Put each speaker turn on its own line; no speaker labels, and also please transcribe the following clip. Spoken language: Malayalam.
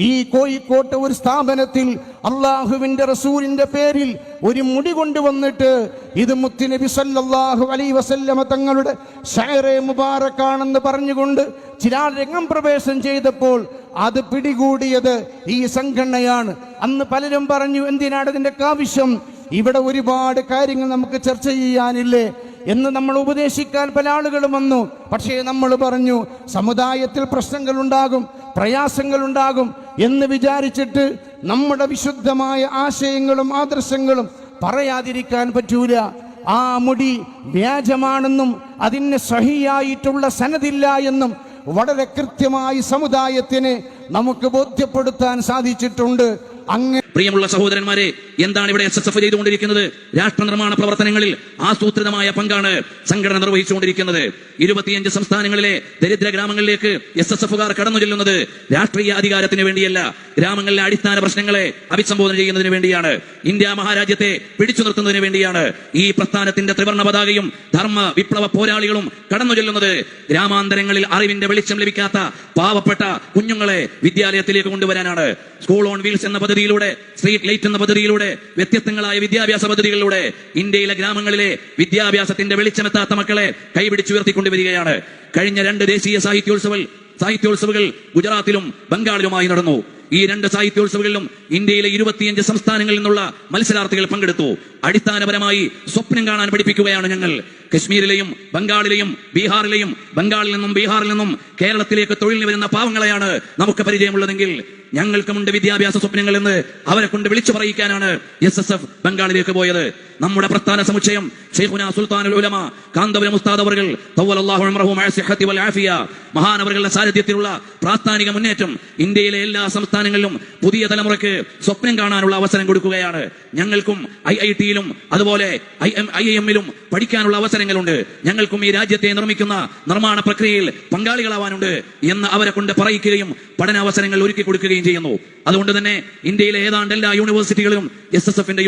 ഈ കോഴിക്കോട്ടെ ഒരു സ്ഥാപനത്തിൽ അള്ളാഹുവിന്റെ റസൂലിന്റെ പേരിൽ ഒരു മുടി കൊണ്ടുവന്നിട്ട് ഇത് മുത്തുനബി സല്ലാഹു അലൈ വസല്ലമ തങ്ങളുടെ ഷയറെ മുബാറക്കാണെന്ന് പറഞ്ഞുകൊണ്ട് ചില രംഗം പ്രവേശം ചെയ്തപ്പോൾ അത് പിടികൂടിയത് ഈ സംഘടനയാണ്. അന്ന് പലരും പറഞ്ഞു എന്തിനാണ് ഇതിന്റെ ആവശ്യം ഇവിടെ ഒരുപാട് കാര്യങ്ങൾ നമുക്ക് ചർച്ച ചെയ്യാനില്ലേ? എന്ന് നമ്മൾ ഉപദേശിക്കാൻ പല ആളുകളും വന്നു. പക്ഷേ നമ്മൾ പറഞ്ഞു സമുദായത്തിൽ പ്രയാസങ്ങൾ ഉണ്ടാകും എന്ന് വിചാരിച്ചിട്ട് നമ്മുടെ വിശുദ്ധമായ ആശയങ്ങളും ആദർശങ്ങളും പറയാതിരിക്കാൻ പറ്റൂല. ആ മുടി വ്യാജമാണെന്നും അതിന് സഹിയായിട്ടുള്ള സനതില്ല എന്നും വളരെ കൃത്യമായി സമുദായത്തിന് നമുക്ക് ബോധ്യപ്പെടുത്താൻ സാധിച്ചിട്ടുണ്ട്. അങ്ങനെ
പ്രിയമുള്ള സഹോദരന്മാരെ എന്താണ് ഇവിടെ എസ് എസ് എഫ് ചെയ്തുകൊണ്ടിരിക്കുന്നത്? രാഷ്ട്ര നിർമ്മാണ പ്രവർത്തനങ്ങളിൽ ആസൂത്രിതമായ പങ്കാണ് സംഘടന നിർവഹിച്ചുകൊണ്ടിരിക്കുന്നത്. ഇരുപത്തിയഞ്ച് സംസ്ഥാനങ്ങളിലെ ദരിദ്ര ഗ്രാമങ്ങളിലേക്ക് എസ് എസ് എഫുകാർ കടന്നു ചെല്ലുന്നത് രാഷ്ട്രീയ അധികാരത്തിന് വേണ്ടിയല്ല ഗ്രാമങ്ങളിലെ അടിസ്ഥാന പ്രശ്നങ്ങളെ അഭിസംബോധന ചെയ്യുന്നതിന് വേണ്ടിയാണ് ഇന്ത്യ മഹാരാജ്യത്തെ പിടിച്ചു നിർത്തുന്നതിന് വേണ്ടിയാണ് ഈ പ്രസ്ഥാനത്തിന്റെ ത്രിവർണ പതാകയും ധർമ്മ വിപ്ലവ പോരാളികളും കടന്നു ചെല്ലുന്നത് ഗ്രാമാന്തരങ്ങളിൽ അറിവിന്റെ വെളിച്ചം ലഭിക്കാത്ത പാവപ്പെട്ട കുഞ്ഞുങ്ങളെ വിദ്യാലയത്തിലേക്ക് കൊണ്ടുവരാനാണ്. സ്കൂൾ ഓൺ വീൽസ് എന്ന പദ്ധതിയിലൂടെ സ്ട്രീറ്റ് ലൈറ്റ് എന്ന പദ്ധതിയിലൂടെ വ്യത്യസ്തങ്ങളായ വിദ്യാഭ്യാസ പദ്ധതികളിലൂടെ ഇന്ത്യയിലെ ഗ്രാമങ്ങളിലെ വിദ്യാഭ്യാസത്തിന്റെ വെളിച്ചമെത്താത്ത മക്കളെ കൈപിടിച്ചുയർത്തിക്കൊണ്ടുവരികയാണ് കഴിഞ്ഞ രണ്ട് ദേശീയ സാഹിത്യോത്സവ സാഹിത്യോത്സവകൾ ഗുജറാത്തിലും ബംഗാളിലുമായി നടന്നു. ഈ രണ്ട് സാഹിത്യോത്സവങ്ങളിലും ഇന്ത്യയിലെ ഇരുപത്തിയഞ്ച് സംസ്ഥാനങ്ങളിൽ നിന്നുള്ള മത്സരാർത്ഥികൾ പങ്കെടുത്തു. അടിസ്ഥാനപരമായി സ്വപ്നം കാണാൻ പഠിപ്പിക്കുകയാണ് ഞങ്ങൾ. കശ്മീരിലെയും ബംഗാളിലെയും ബീഹാറിലെയും ബംഗാളിൽ നിന്നും ബീഹാറിൽ നിന്നും കേരളത്തിലേക്ക് തൊഴിലിന് വരുന്ന പാവങ്ങളെയാണ് നമുക്ക് പരിചയമുള്ളതെങ്കിൽ ഞങ്ങൾക്കുമുണ്ട് വിദ്യാഭ്യാസ സ്വപ്നങ്ങൾ എന്ന് അവരെ കൊണ്ട് വിളിച്ചു പറയിക്കാനാണ് എസ് എസ് എഫ് ബംഗാളിലേക്ക് പോയത്. നമ്മുടെ പ്രസ്ഥാന സമുച്ചയം ഷെയ്ഖുന സുൽത്താനുൽ ഉലമ കാന്തപുരം ഉസ്താദ് അവർ മഹാനവരുടെ സാന്നിധ്യത്തിലുള്ള പ്രാസ്ഥാനിക മുന്നേറ്റം ഇന്ത്യയിലെ എല്ലാ സംസ്ഥാനങ്ങളിലും പുതിയ തലമുറയ്ക്ക് സ്വപ്നം കാണാനുള്ള അവസരം കൊടുക്കുകയാണ്. ഞങ്ങൾക്കും ഐ ഐ ടിയിലും അതുപോലെ ഐ എം ഐ എമ്മിലും പഠിക്കാനുള്ള അവസരങ്ങളുണ്ട്. ഞങ്ങൾക്കും ഈ രാജ്യത്തെ നിർമ്മിക്കുന്ന നിർമ്മാണ പ്രക്രിയയിൽ പങ്കാളികളാവാനുണ്ട് എന്ന് അവരെ കൊണ്ട് പറയിക്കുകയും പഠനാവസരങ്ങൾ ഒരുക്കി കൊടുക്കുകയും ചെയ്യുന്നു. അതുകൊണ്ട് തന്നെ ഇന്ത്യയിലെ ഏതാണ്ട് എല്ലാ യൂണിവേഴ്സിറ്റികളും എസ് എസ് എഫിന്റെ